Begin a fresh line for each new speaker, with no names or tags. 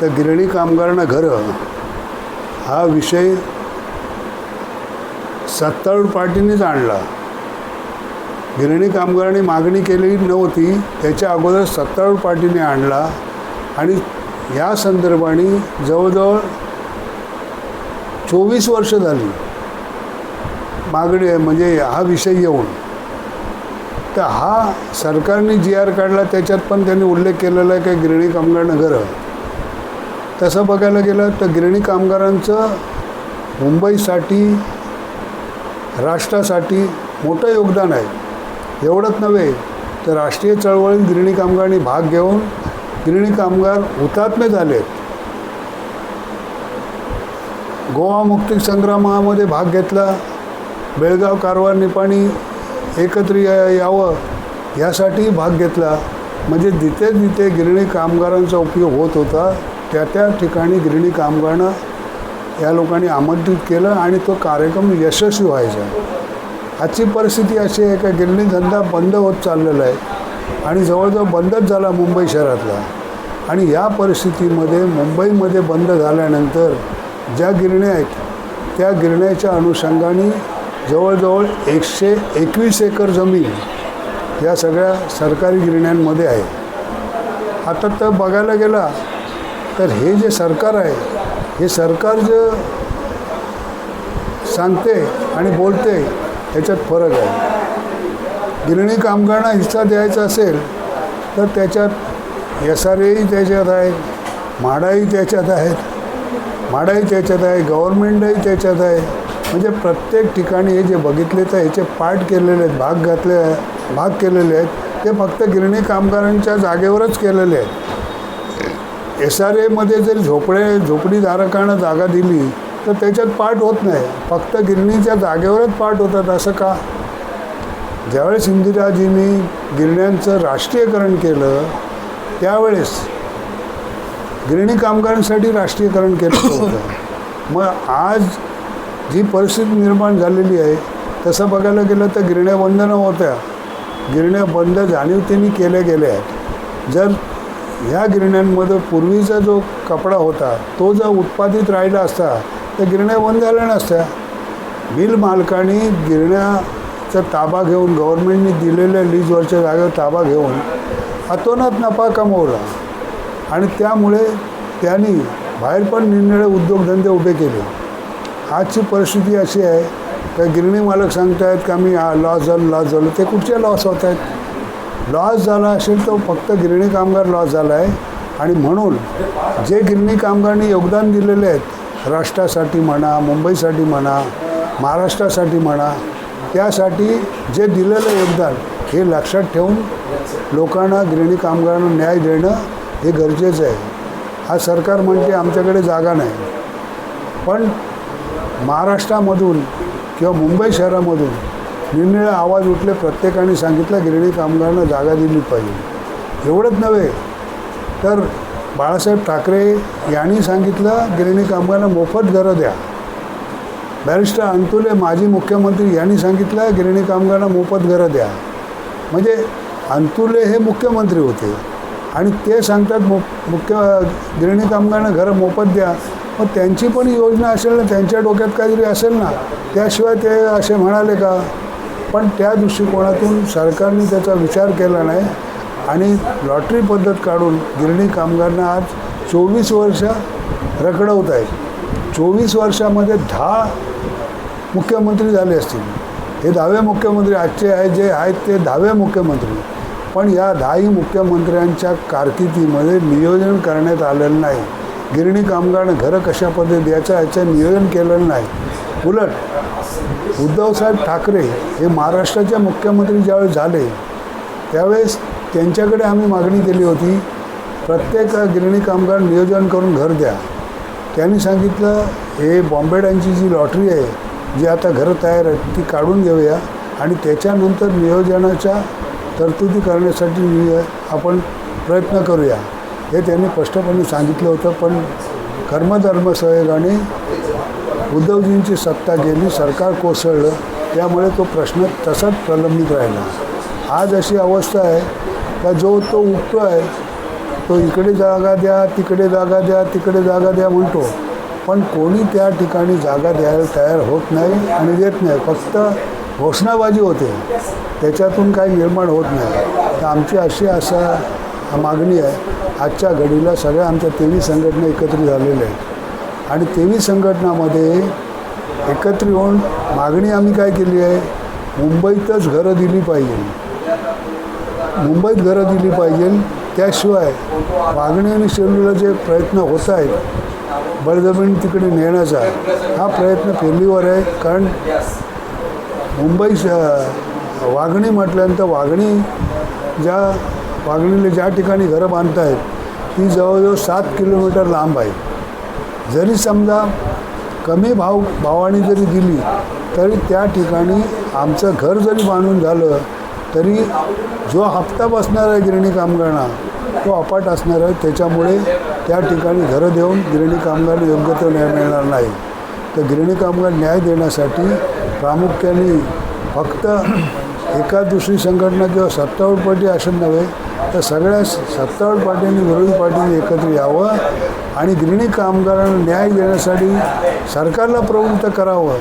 तर गिरणी कामगारांना घरं हा विषय सत्तारूढ पार्टीनेच आणला. गिरणी कामगारांनी मागणी केलेली नव्हती त्याच्या अगोदर सत्तारूढ पार्टीने आणला आणि या संदर्भाने जवळजवळ चोवीस वर्ष झाली मागणी म्हणजे हा विषय येऊन. तर हा सरकारने जी आर काढला त्याच्यात पण त्यांनी उल्लेख केलेला आहे की गिरणी कामगारांना घरं. तसं बघायला गेलं तर गिरणी कामगारांचं मुंबईसाठी राष्ट्रासाठी मोठं योगदान आहे. एवढंच नव्हे तर राष्ट्रीय चळवळीत गिरणी कामगारांनी भाग घेऊन गिरणी कामगार हुतात्मे झालेत. गोवा मुक्ती संग्रामामध्ये भाग घेतला बेळगाव कारवार निपाणी एकत्र या यावं यासाठी भाग घेतला. म्हणजे जिथे जिथे गिरणी कामगारांचा उपयोग होत होता त्या त्या ठिकाणी गिरणी कामगारांना या लोकांनी आमंत्रित केलं आणि तो कार्यक्रम यशस्वी व्हायचा. आजची परिस्थिती अशी आहे का गिरणी धंदा बंद होत चाललेला आहे आणि जवळजवळ बंदच झाला मुंबई शहरातला. आणि या परिस्थितीमध्ये मुंबईमध्ये बंद झाल्यानंतर ज्या गिरण्या आहेत त्या गिरण्याच्या अनुषंगाने जवळजवळ एकशे एकवीस एकर जमीन या सगळ्या सरकारी गिरण्यांमध्ये आहे. आता तर बघायला गेला तर हे जे सरकार आहे हे सरकार जे सांगते आणि बोलते ह्याच्यात फरक आहे. गिरणी कामगारांना हिस्सा द्यायचा असेल तर त्याच्यात एस आर एही त्याच्यात आहे म्हाडाही त्याच्यात आहेत म्हाडाही त्याच्यात आहे गव्हर्मेंटही त्याच्यात आहे. म्हणजे प्रत्येक ठिकाणी हे जे बघितले तर ह्याचे पाठ केलेले आहेत भाग घातले भाग केलेले आहेत ते फक्त गिरणी कामगारांच्या जागेवरच केलेले आहेत. एस आर एमध्ये जर झोपडे झोपडीधारकांना जागा दिली तर त्याच्यात पाठ होत नाही. फक्त गिरणीच्या जागेवरच पाठ होतात असं का? ज्यावेळेस इंदिराजींनी गिरण्यांचं राष्ट्रीयकरण केलं त्यावेळेस गिरणी कामगारांसाठी राष्ट्रीयकरण केलं होतं. मग आज जी परिस्थिती निर्माण झालेली आहे तसं बघायला गेलं तर गिरण्या बंद न होत्या. गिरण्या बंद जाणीवतेने केल्या गेल्या आहेत. जर ह्या गिरण्यांमध्ये पूर्वीचा जो कपडा होता तो जर उत्पादित राहिला असता तर गिरण्या बंद झाल्या नसत्या. बिल मालकाने गिरण्याचा ताबा घेऊन गव्हर्नमेंटने दिलेल्या लीजवरच्या जागेवर ताबा घेऊन अतोनात नफा कमवला. आणि त्यामुळे त्यांनी बाहेर पण निरनिळे उद्योगधंदे उभे केले. आजची परिस्थिती अशी आहे का गिरणी मालक सांगतायत का मी लॉस झालं लॉस झालो ते कुठचे लॉस होत आहेत? लॉस झाला असेल तो फक्त गिरणी कामगार लॉस झाला आहे. आणि म्हणून जे गिरणी कामगारांनी योगदान दिलेले आहेत राष्ट्रासाठी म्हणा मुंबईसाठी म्हणा महाराष्ट्रासाठी म्हणा त्यासाठी जे दिलेलं योगदान हे लक्षात ठेवून लोकांना गिरणी कामगारांना न्याय देणं हे गरजेचं आहे. हा सरकार म्हणते आमच्याकडे जागा नाही. पण महाराष्ट्रामधून किंवा मुंबई शहरामधून निरनिळे आवाज उठले प्रत्येकाने सांगितलं गिरणी कामगारांना जागा दिली पाहिजे. एवढंच नव्हे तर बाळासाहेब ठाकरे यांनी सांगितलं गिरणी कामगारांना मोफत घरं द्या. बॅरिस्टर अंतुले माजी मुख्यमंत्री यांनी सांगितलं गिरणी कामगारांना मोफत घरं द्या. म्हणजे अंतुले हे मुख्यमंत्री होते. आणि ते सांगतात मु मुख्य गिरणी कामगारांना घरं मोफत द्या. मग त्यांची पण योजना असेल ना त्यांच्या डोक्यात काहीतरी असेल ना त्याशिवाय ते असे म्हणाले का? पण त्या दृष्टिकोनातून सरकारने त्याचा विचार केला नाही आणि लॉटरी पद्धत काढून गिरणी कामगारांना आज चोवीस वर्ष रखडवत आहेत. चोवीस वर्षामध्ये दहा मुख्यमंत्री झाले असतील. हे दहावे मुख्यमंत्री आजचे आहेत जे आहेत ते दहावे मुख्यमंत्री. पण या दहाही मुख्यमंत्र्यांच्या कारकिर्दीमध्ये नियोजन करण्यात आलेलं नाही. गिरणी कामगारांना घरं कशा पद्धती द्यायचं याचं नियोजन केलेलं नाही. उलट उद्धवसाहेब ठाकरे हे महाराष्ट्राच्या मुख्यमंत्री ज्यावेळेस झाले त्यावेळेस त्यांच्याकडे आम्ही मागणी केली होती प्रत्येक गिरणी कामगार नियोजन करून घर द्या. त्यांनी सांगितलं हे बॉम्बेडांची जी लॉटरी आहे जी आता घरं तयार आहेत ती काढून घेऊया आणि त्याच्यानंतर नियोजनाच्या तरतुदी करण्यासाठी आपण प्रयत्न करूया. हे त्यांनी स्पष्टपणे सांगितलं होतं पण कर्मधर्म सहयोगाने उद्धवजींची सत्ता गेली सरकार कोसळलं त्यामुळे तो प्रश्न तसाच प्रलंबित राहिला. आज अशी अवस्था आहे का जो तो उठतो आहे तो इकडे जागा द्या तिकडे जागा द्या तिकडे जागा द्या म्हणतो पण कोणी त्या ठिकाणी जागा द्यायला तयार होत नाही आणि देत नाही. फक्त घोषणाबाजी होते. त्याच्यातून काही निर्माण होत नाही. तर आमची अशी असा मागणी आहे. आजच्या घडीला सगळ्या आमच्या तेवीस संघटना एकत्रित झालेल्या आहेत. आणि तेवीस संघटनामध्ये एकत्र येऊन मागणी आम्ही काय केली आहे? मुंबईतच घरं दिली पाहिजे. मुंबईत घरं दिली पाहिजे. त्याशिवाय मागणी आणि शेलूला जे प्रयत्न होत आहेत बळजमीन तिकडे नेण्याचा हा प्रयत्न फेल्युअर आहे. कारण मुंबई श- वागणी म्हटल्यानंतर वागणी ज्या वागणीला ज्या ठिकाणी घरं बांधत आहेत ती जवळजवळ सात किलोमीटर लांब आहे. जरी समजा कमी भाव भावाने जरी दिली तरी त्या ठिकाणी आमचं घर जरी बांधून झालं तरी जो हप्ता बसणार आहे गिरणी कामगारांना तो अपाट असणार आहे. त्याच्यामुळे त्या ठिकाणी घरं देऊन गिरणी कामगार योग्य तो न्याय मिळणार नाही. तर गिरणी कामगार न्याय देण्यासाठी प्रामुख्याने फक्त एका दुसरी संघटना किंवा सत्तावन्न पार्टी असं नव्हे तर सगळ्या सत्तावन्न पार्ट्यांनी विरोधी पार्टीने एकत्र यावं आणि गिरणी कामगारांना न्याय देण्यासाठी सरकारला प्रवृत्त करावं.